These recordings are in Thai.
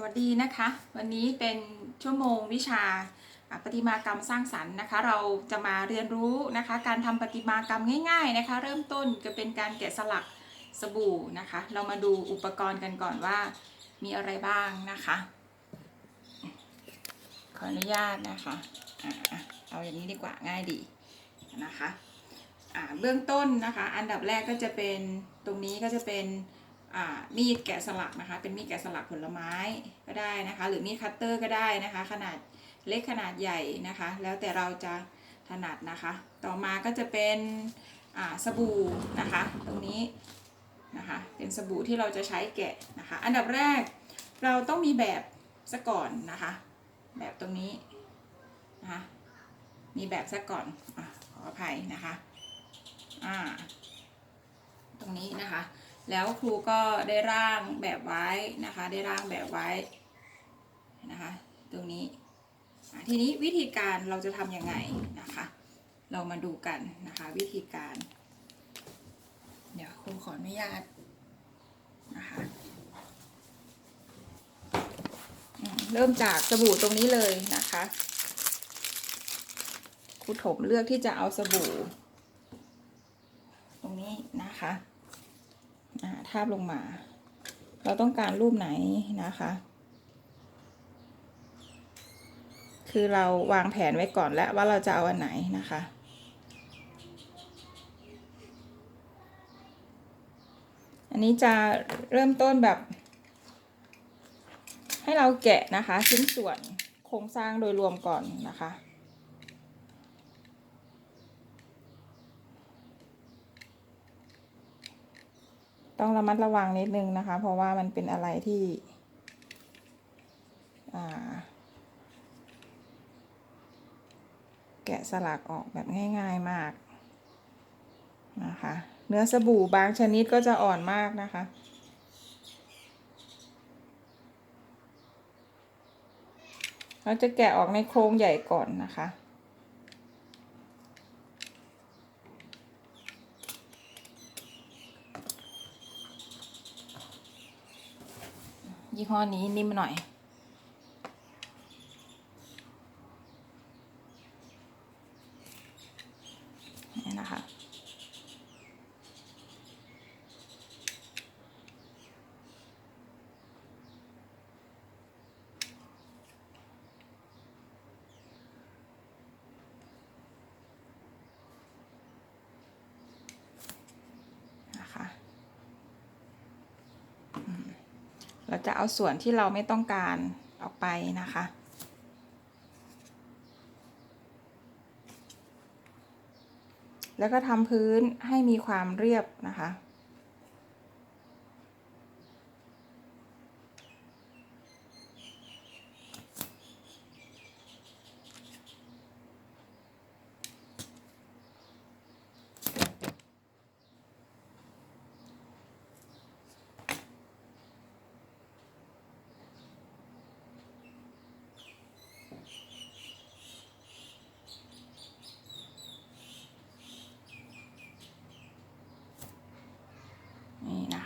สวัสดีนะคะ วันนี้เป็นชั่วโมงวิชาประติมากรรมสร้างสรรค์นะคะ เราจะมาเรียนรู้นะคะ การทำประติมากรรมง่าย ๆนะคะ เริ่มต้นจะเป็นการแกะสลักสบู่นะคะ เรามาดูอุปกรณ์กันก่อนว่ามีอะไรบ้างนะคะ ขออนุญาตนะคะอะเอาอย่างนี้ดีกว่าง่ายดีนะคะะเบื้องต้นนะคะ อันดับแรกก็จะเป็นตรงนี้ก็จะเป็น มีดแกะสลักนะคะ เป็นมีดแกะสลักผลไม้ก็ได้นะคะ หรือมีดคัตเตอร์ก็ได้นะคะ ขนาดเล็กขนาดใหญ่นะคะ แล้วแต่เราจะถนัดนะคะ ต่อมาก็จะเป็นอ่าสบู่นะคะ ตรงนี้นะคะ เป็นสบู่ที่เราจะใช้แกะนะคะ อันดับแรกเราต้องมีแบบซะก่อนนะคะ แบบตรงนี้นะคะมีแบบซะก่อนอขออภัยนะคะ อ่า ตรงนี้นะคะ แล้วครูก็ได้ร่างแบบไว้นะคะ ได้ร่างแบบไว้นะคะ ตรงนี้ ทีนี้วิธีการเราจะทำยังไงนะคะ เรามาดูกันนะคะ วิธีการ เดี๋ยวครูขออนุญาตนะคะเริ่มจากสบู่ตรงนี้เลยนะคะครูถมเลือกที่จะเอาสบู่ ตรงนี้นะคะ ทาบลงมา เราต้องการรูปไหนนะคะ คือเราวางแผนไว้ก่อนแล้วว่าเราจะเอาอันไหนนะคะอันนี้จะเริ่มต้นแบบ ให้เราแกะนะคะชิ้นส่วนโครงสร้างโดยรวมก่อนนะคะ ต้องระมัดระวังนิดนึงนะคะ เพราะว่ามันเป็นอะไรที่แกะสลักออกแบบง่าย ๆมากนะคะ เนื้อสบู่บางชนิดก็จะอ่อนมากนะคะเราจะแกะออกในโครงใหญ่ก่อนนะคะ ยี่ห้อนี้นิ่มหน่อย นี่นะคะ นะคะอืม เราจะเอาส่วนที่เราไม่ต้องการออกไปนะคะ แล้วก็ทำพื้นให้มีความเรียบนะคะ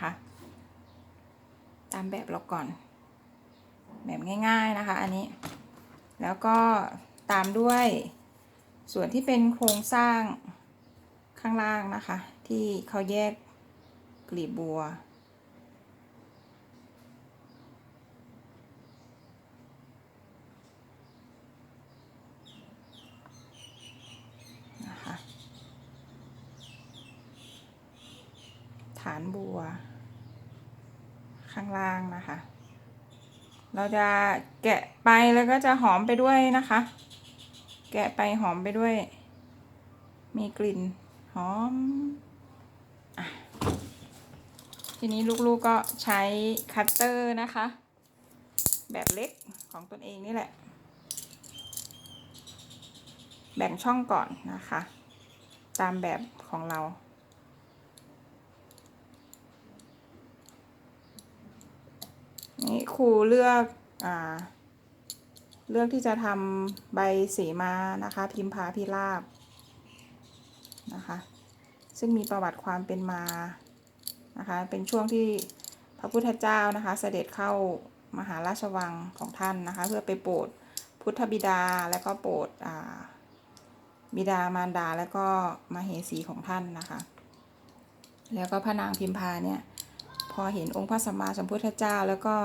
นะคะ ตามแบบเราก่อน แบบง่ายๆนะคะ อันนี้ แล้วก็ตามด้วยส่วนที่เป็นโครงสร้างข้างล่างนะคะ ที่เขาแยกกลีบบัว นะคะ ฐานบัว ข้างล่างนะคะ เราจะแกะไปแล้วก็จะหอมไปด้วยนะคะ แกะไปหอมไปด้วย มีกลิ่นหอมอทีนี้ลูกๆก็ใช้คัตเตอร์นะคะ แบบเล็กของตนเองนี่แหละ แบ่งช่องก่อนนะคะ ตามแบบของเรา นี่ครูเลือกอ่าเลือกที่จะทำใบสีมานะคะ พิมพาพิราบนะคะ ซึ่งมีประวัติความเป็นมานะคะ เป็นช่วงที่พระพุทธเจ้านะคะ เสด็จเข้ามหาราชวังของท่านนะคะ เพื่อไปโปรดพุทธบิดาและก็โปรดอ่าบิดามารดาและก็มาเหสีของท่านนะคะ แล้วก็พระนางพิมพาเนี่ย พอเห็นองค์พระสัมมาสัมพุทธเจ้าแล้วก็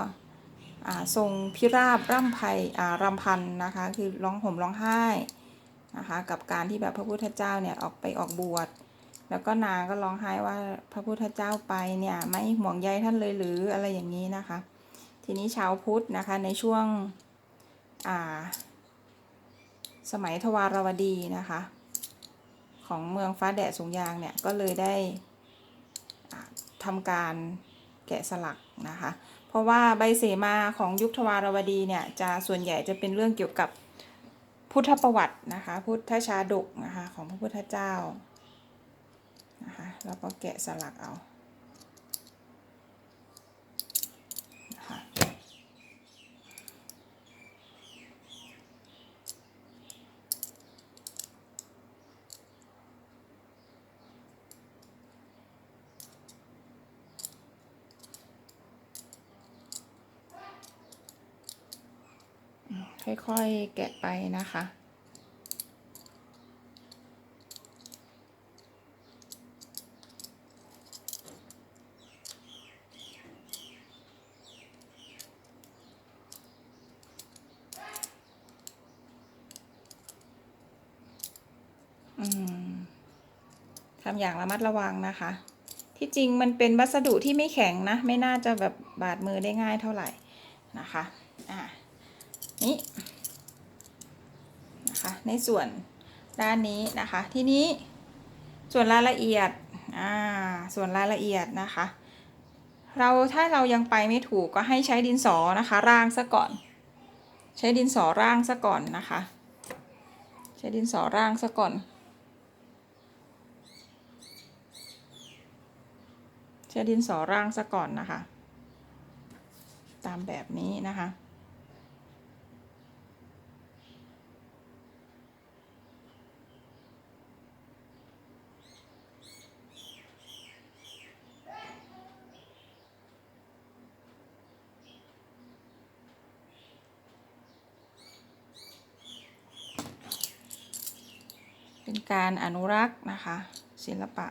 ทรงพิราบร่ำไพรำพันนะคะคือร้องห่มร้องไห้นะคะกับการที่แบบพระพุทธเจ้าเนี่ยออกไปออกบวชแล้วก็นางก็ร้องไห้ว่าพระพุทธเจ้าไปเนี่ยไม่ห่วงใยท่านเลยหรืออะไรอย่างนี้นะคะ ทีนี้ชาวพุทธนะคะในช่วงสมัยทวารวดีนะคะ ของเมืองฟ้าแดดสูงยางเนี่ยก็เลยได้ทำการ แกะสลักนะคะ เพราะว่าใบเสมาของยุคทวารวดีเนี่ยจะส่วนใหญ่จะเป็นเรื่องเกี่ยวกับพุทธประวัตินะคะ พุทธชาดกนะคะของพระพุทธเจ้านะคะแล้วก็แกะสลักเอา ค่อยๆ แกะไปนะคะอืมทำอย่างระมัดระวังนะคะ ที่จริงมันเป็นวัสดุที่ไม่แข็งนะ ไม่น่าจะแบบบาดมือได้ง่ายเท่าไหร่นะคะ อ่า นี่นะคะในส่วนด้านนี้นะคะทีนี้ส่วนรายละเอียดอ่าส่วนรายละเอียดนะคะ เราถ้าเรายังไปไม่ถูกก็ให้ใช้ดินสอนะคะ ร่างซะก่อน ใช้ดินสอร่างซะก่อนนะคะ ใช้ดินสอร่างซะก่อน ใช้ดินสอร่างซะก่อนนะคะ ตามแบบนี้นะคะ เป็นการอนุรักษ์นะคะ ศิลปะ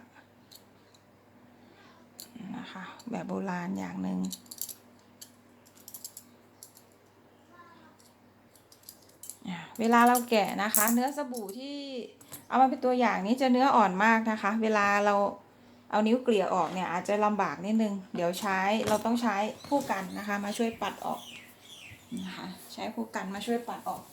นะคะแบบโบราณอย่างหนึ่งอะเวลาเราแกะนะคะ เนื้อสบู่ที่เอามาเป็นตัวอย่างนี้จะเนื้ออ่อนมากนะคะ เวลาเราเอานิ้วเกลี่ยออกเนี่ยอาจจะลำบากนิดนึง เดี๋ยวใช้เราต้องใช้คู่กันนะคะ มาช่วยปัดออกนะคะ ใช้คู่กันมาช่วยปัดออก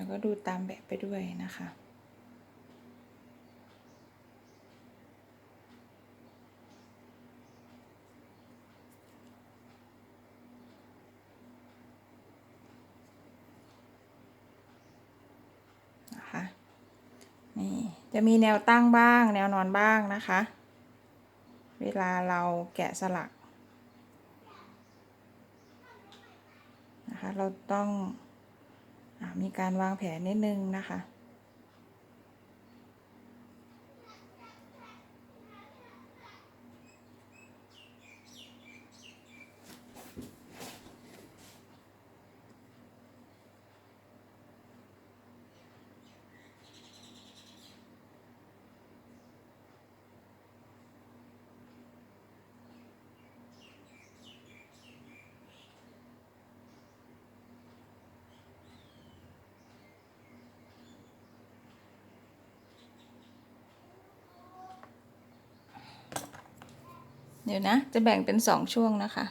แล้วก็ดูตามแบบไปด้วยนะคะนะคะนี่จะมีแนวตั้งบ้าง แนวนอนบ้างนะคะ เวลาเราแกะสลักนะคะเราต้อง มีการวางแผนนิดนึงนะคะ เดี๋ยวนะ จะแบ่งเป็นสองช่วงนะคะ